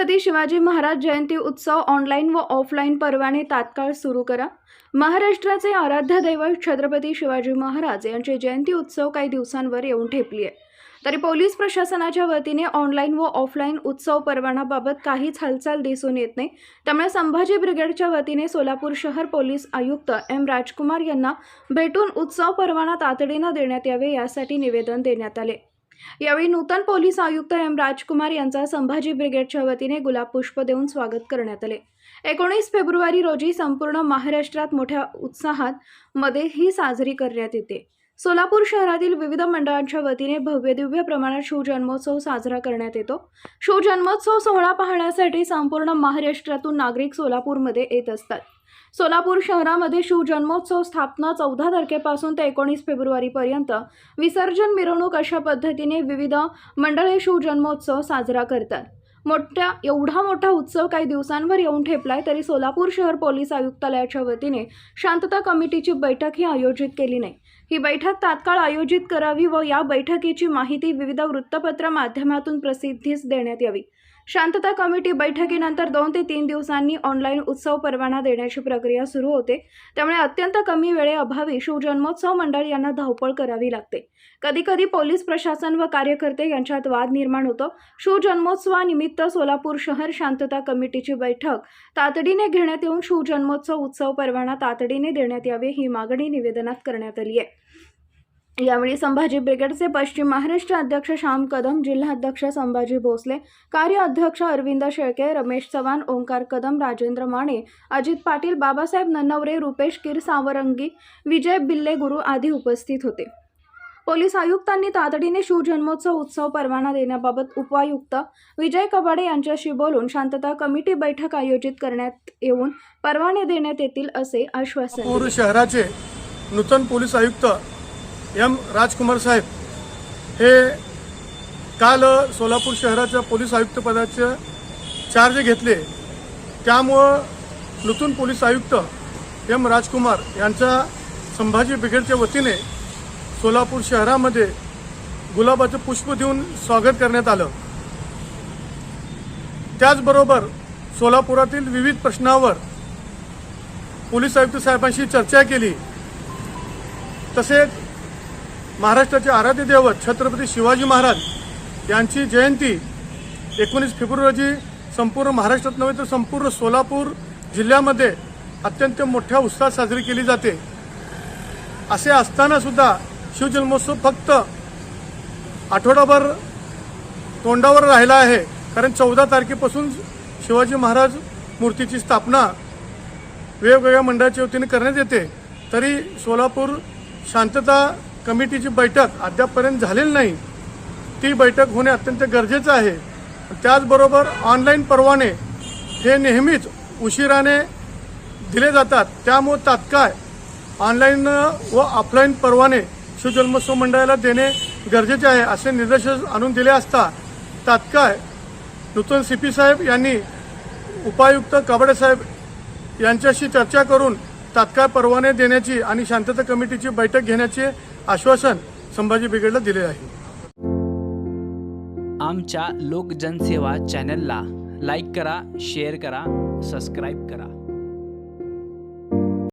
छत्रपती शिवाजी महाराज जयंती उत्सव ऑनलाईन व ऑफलाईन परवाने तात्काळ सुरू करा. महाराष्ट्राचे आराध्य दैवत छत्रपती शिवाजी महाराज यांचे जयंती उत्सव काही दिवसांवर येऊन ठेपली आहे. तरी पोलीस प्रशासनाच्या वतीने ऑनलाईन व ऑफलाईन उत्सव परवानाबाबत काहीच हालचाल दिसून येत नाही. त्यामुळे संभाजी ब्रिगेडच्या वतीने सोलापूर शहर पोलीस आयुक्त एम राजकुमार यांना भेटून उत्सव परवाना तातडीनं देण्यात यावे यासाठी निवेदन देण्यात आले. यावेळी नूतन पोलीस आयुक्त एम राजकुमार यांचा संभाजी ब्रिगेडच्या वतीने गुलाब पुष्प देऊन स्वागत करण्यात आले. एकोणीस फेब्रुवारी रोजी संपूर्ण महाराष्ट्रात मोठ्या उत्साहात मध्ये ही साजरी करण्यात येते. सोलापूर शहरातील विविध मंडळांच्या वतीने भव्य दिव्य प्रमाणात शिवजन्मोत्सव साजरा करण्यात येतो. शिवजन्मोत्सव सोहळा पाहण्यासाठी संपूर्ण महाराष्ट्रातून नागरिक सोलापूरमध्ये येत असतात. सोलापूर शहरामध्ये शिवजन्मोत्सव स्थापना चौदा तारखेपासून ते एकोणीस फेब्रुवारीपर्यंत विसर्जन मिरवणूक अशा पद्धतीने विविध मंडळे शिवजन्मोत्सव साजरा करतात. मोठ्या एवढा मोठा उत्सव काही दिवसांवर येऊन ठेपलाय तरी सोलापूर शहर पोलीस आयुक्तालयाच्या वतीने शांतता कमिटीची बैठक ही आयोजित केली नाही. ही बैठक तात्काळ आयोजित करावी व या बैठकीची माहिती विविध वृत्तपत्र माध्यमातून प्रसिद्धीस देण्यात यावी. शांतता कमिटी बैठकीनंतर दोन ते तीन दिवसांनी ऑनलाईन उत्सव परवाना देण्याची प्रक्रिया सुरू होते. त्यामुळे अत्यंत कमी वेळेअभावी शिवजन्मोत्सव मंडळ यांना धावपळ करावी लागते. कधीकधी पोलीस प्रशासन व कार्यकर्ते यांच्यात वाद निर्माण होतो. शिवजन्मोत्सवानिमित्त सोलापूर शहर शांतता कमिटीची बैठक. तातडीने घेण्यात येऊन शिवजन्मोत्सव उत्सव परवाना तातडीने देण्यात यावे ही मागणी निवेदनात करण्यात आली आहे. यावेळी संभाजी ब्रिगेडचे पश्चिम महाराष्ट्र अध्यक्ष श्याम कदम जिल्हाध्यक्ष संभाजी भोसले कार्य अध्यक्ष अरविंद शेळके रमेश चव्हाण ओंकार कदम राजेंद्र माने अजित पाटील बाबासाहेब नन्नवरे रुपेश कीर सावरंगी विजय बिल्ले गुरु आदी उपस्थित होते. पोलीस आयुक्तांनी तातडीने शिवजन्मोत्सव उत्सव परवाना देण्याबाबत उपायुक्त विजय कबाडे यांच्याशी बोलून शांतता कमिटी बैठक आयोजित करण्यात येऊन परवाने देण्यात येतील असे आश्वासन शहराचे नूतन पोलीस आयुक्त एम राजकुमार साहेब हे काल सोलापूर शहराच्या पोलीस आयुक्तपदाचे चार्ज घेतले. त्यामुळं नूतन पोलीस आयुक्त एम राजकुमार यांच्या संभाजी ब्रिगेडच्या वतीने सोलापूर शहरामध्ये गुलाबाचं पुष्प देऊन स्वागत करण्यात आलं. त्याचबरोबर सोलापुरातील विविध प्रश्नावर पोलीस आयुक्त साहेबांशी चर्चा केली. तसेच महाराष्ट्राचे आराध्य दैवत छत्रपती शिवाजी महाराज यांची जयंती एकोणीस फेब्रुवारी रोजी संपूर्ण महाराष्ट्रात नव्हे तर संपूर्ण सोलापूर जिल्ह्यामध्ये अत्यंत मोठ्या उत्साहात साजरी केली जाते. असे असताना सुद्धा शिवजन्मोत्सव फक्त आठवडाभर तोंडावर राहिला आहे. कारण चौदा तारखेपासून शिवाजी महाराज मूर्तीची स्थापना वेगवेगळ्या मंडळाच्या वतीने करण्यात येते. तरी सोलापूर शांतता कमिटीची बैठक अद्यापपर्यंत झालेली नाही. ती बैठक होणे अत्यंत गरजेचं आहे. त्याचबरोबर ऑनलाईन परवाने हे नेहमीच उशिराने दिले जातात. त्यामुळे तात्काळ ऑनलाईन व ऑफलाईन परवाने शिवजन्मोत्सव मंडळाला देणे गरजेचे आहे असे निर्देश आणून दिले असता तात्काळ नूतन सी पी साहेब यांनी उपायुक्त काबडे साहेब यांच्याशी चर्चा करून तात्काळ परवाने देण्याची आणि शांतता कमिटीची बैठक घेण्याचे आश्वासन संभाजी ब्रिगेडला दिले आहे. आमच्या लोकजनसेवा चॅनलला लाईक करा शेअर करा सबस्क्राईब करा.